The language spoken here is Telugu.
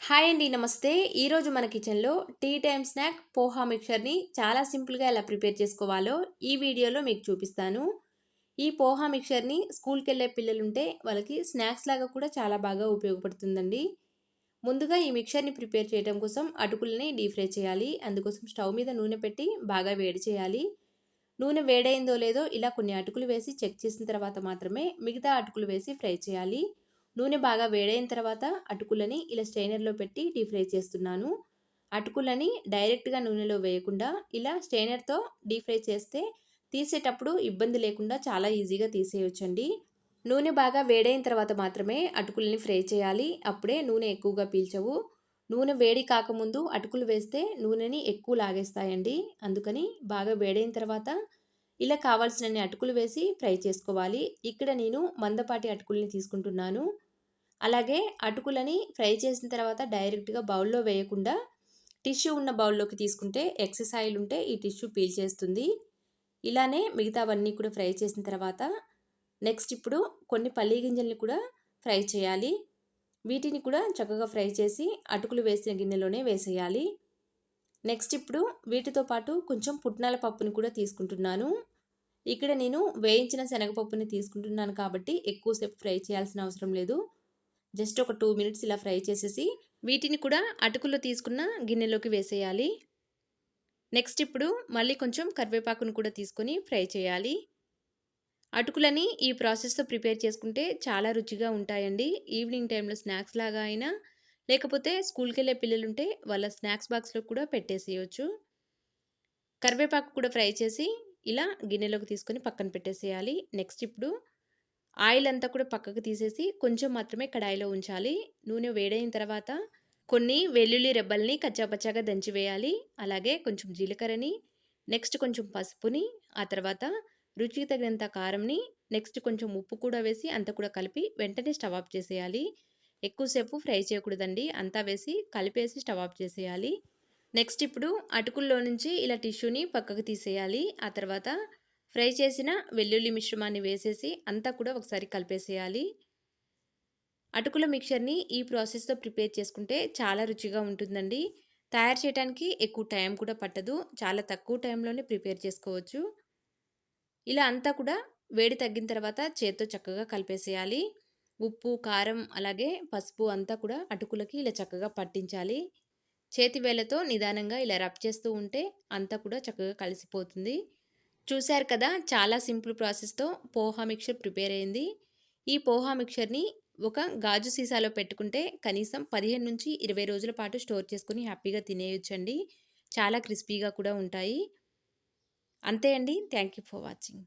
హాయ్ అండి నమస్తే. ఈరోజు మన కిచెన్లో టీ టైమ్ స్నాక్ పోహా మిక్చర్ని చాలా సింపుల్గా ఎలా ప్రిపేర్ చేసుకోవాలో ఈ వీడియోలో మీకు చూపిస్తాను. ఈ పోహా మిక్చర్ని స్కూల్కి వెళ్ళే పిల్లలుంటే వాళ్ళకి స్నాక్స్ లాగా కూడా చాలా బాగా ఉపయోగపడుతుందండి. ముందుగా ఈ మిక్చర్ని ప్రిపేర్ చేయడం కోసం అటుకులని డీప్ ఫ్రై చేయాలి. అందుకోసం స్టవ్ మీద నూనె పెట్టి బాగా వేడి చేయాలి. నూనె వేడైందో లేదో ఇలా కొన్ని అటుకులు వేసి చెక్ చేసిన తర్వాత మాత్రమే మిగతా అటుకులు వేసి ఫ్రై చేయాలి. నూనె బాగా వేడైన తర్వాత అటుకులని ఇలా స్టైనర్లో పెట్టి డీప్ ఫ్రై చేస్తున్నాను. అటుకులని డైరెక్ట్గా నూనెలో వేయకుండా ఇలా స్టైనర్తో డీప్ ఫ్రై చేస్తే తీసేటప్పుడు ఇబ్బంది లేకుండా చాలా ఈజీగా తీసేయొచ్చండి. నూనె బాగా వేడైన తర్వాత మాత్రమే అటుకులని ఫ్రై చేయాలి. అప్పుడే నూనె ఎక్కువగా పీల్చవు. నూనె వేడి కాకముందు అటుకులు వేస్తే నూనెని ఎక్కువ లాగేస్తాయండి. అందుకని బాగా వేడైన తర్వాత ఇలా కావాల్సినన్ని అటుకులు వేసి ఫ్రై చేసుకోవాలి. ఇక్కడ నేను మందపాటి అటుకుల్ని తీసుకుంటున్నాను. అలాగే అటుకులని ఫ్రై చేసిన తర్వాత డైరెక్ట్గా బౌల్లో వేయకుండా టిష్యూ ఉన్న బౌల్లోకి తీసుకుంటే ఎక్సెస్ ఆయిల్ ఉంటే ఈ టిష్యూ పీల్ చేస్తుంది. ఇలానే మిగతావన్నీ కూడా ఫ్రై చేసిన తర్వాత నెక్స్ట్ ఇప్పుడు కొన్ని పల్లీ గింజల్ని కూడా ఫ్రై చేయాలి. వీటిని కూడా చక్కగా ఫ్రై చేసి అటుకులు వేసిన గిన్నెలోనే వేసేయాలి. నెక్స్ట్ ఇప్పుడు వీటితో పాటు కొంచెం పుట్నాల పప్పుని కూడా తీసుకుంటున్నాను. ఇక్కడ నేను వేయించిన శనగపప్పుని తీసుకుంటున్నాను కాబట్టి ఎక్కువసేపు ఫ్రై చేయాల్సిన అవసరం లేదు. జస్ట్ ఒక టూ మినిట్స్ ఇలా ఫ్రై చేసేసి వీటిని కూడా అటుకుల్లో తీసుకున్న గిన్నెలోకి వేసేయాలి. నెక్స్ట్ ఇప్పుడు మళ్ళీ కొంచెం కరివేపాకును కూడా తీసుకొని ఫ్రై చేయాలి. అటుకులని ఈ ప్రాసెస్తో ప్రిపేర్ చేసుకుంటే చాలా రుచిగా ఉంటాయండి. ఈవినింగ్ టైంలో స్నాక్స్ లాగా అయినా లేకపోతే స్కూల్కి వెళ్ళే పిల్లలుంటే వాళ్ళ స్నాక్స్ బాక్స్లో కూడా పెట్టేసేయచ్చు. కరివేపాకు కూడా ఫ్రై చేసి ఇలా గిన్నెలోకి తీసుకొని పక్కన పెట్టేసేయాలి. నెక్స్ట్ ఇప్పుడు ఆయిల్ అంతా కూడా పక్కకు తీసేసి కొంచెం మాత్రమే కడాయిలో ఉంచాలి. నూనె వేడైన తర్వాత కొన్ని వెల్లుల్లి రెబ్బల్ని కచ్చాపచ్చాగా దంచి వేయాలి. అలాగే కొంచెం జీలకర్రని నెక్స్ట్ కొంచెం పసుపుని ఆ తర్వాత రుచికి తగినంత కారంని నెక్స్ట్ కొంచెం ఉప్పు కూడా వేసి అంతా కూడా కలిపి వెంటనే స్టవ్ ఆఫ్ చేసేయాలి. ఎక్కువసేపు ఫ్రై చేయకూడదండి. అంతా వేసి కలిపేసి స్టవ్ ఆఫ్ చేసేయాలి. నెక్స్ట్ ఇప్పుడు అటుకుల్లో నుంచి ఇలా టిష్యూని పక్కకు తీసేయాలి. ఆ తర్వాత ఫ్రై చేసిన వెల్లుల్లి మిశ్రమాన్ని వేసేసి అంతా కూడా ఒకసారి కలిపేసేయాలి. అటుకుల మిక్చర్ని ఈ ప్రాసెస్తో ప్రిపేర్ చేసుకుంటే చాలా రుచిగా ఉంటుందండి. తయారు చేయడానికి ఎక్కువ టైం కూడా పట్టదు. చాలా తక్కువ టైంలోనే ప్రిపేర్ చేసుకోవచ్చు. ఇలా అంతా కూడా వేడి తగ్గిన తర్వాత చేత్తో చక్కగా కలిపేసేయాలి. ఉప్పు కారం అలాగే పసుపు అంతా కూడా అటుకులకి ఇలా చక్కగా పట్టించాలి. చేతి నిదానంగా ఇలా రబ్ చేస్తూ ఉంటే అంతా కూడా చక్కగా కలిసిపోతుంది. చూశారు కదా చాలా సింపుల్ ప్రాసెస్తో పోహా మిక్చర్ ప్రిపేర్ అయింది. ఈ పోహా మిక్చర్ని ఒక గాజు సీసాలో పెట్టుకుంటే కనీసం పదిహేను నుంచి ఇరవై రోజుల పాటు స్టోర్ చేసుకుని హ్యాపీగా తినేయొచ్చండి. చాలా క్రిస్పీగా కూడా ఉంటాయి. అంతే అండి. Thank you for watching.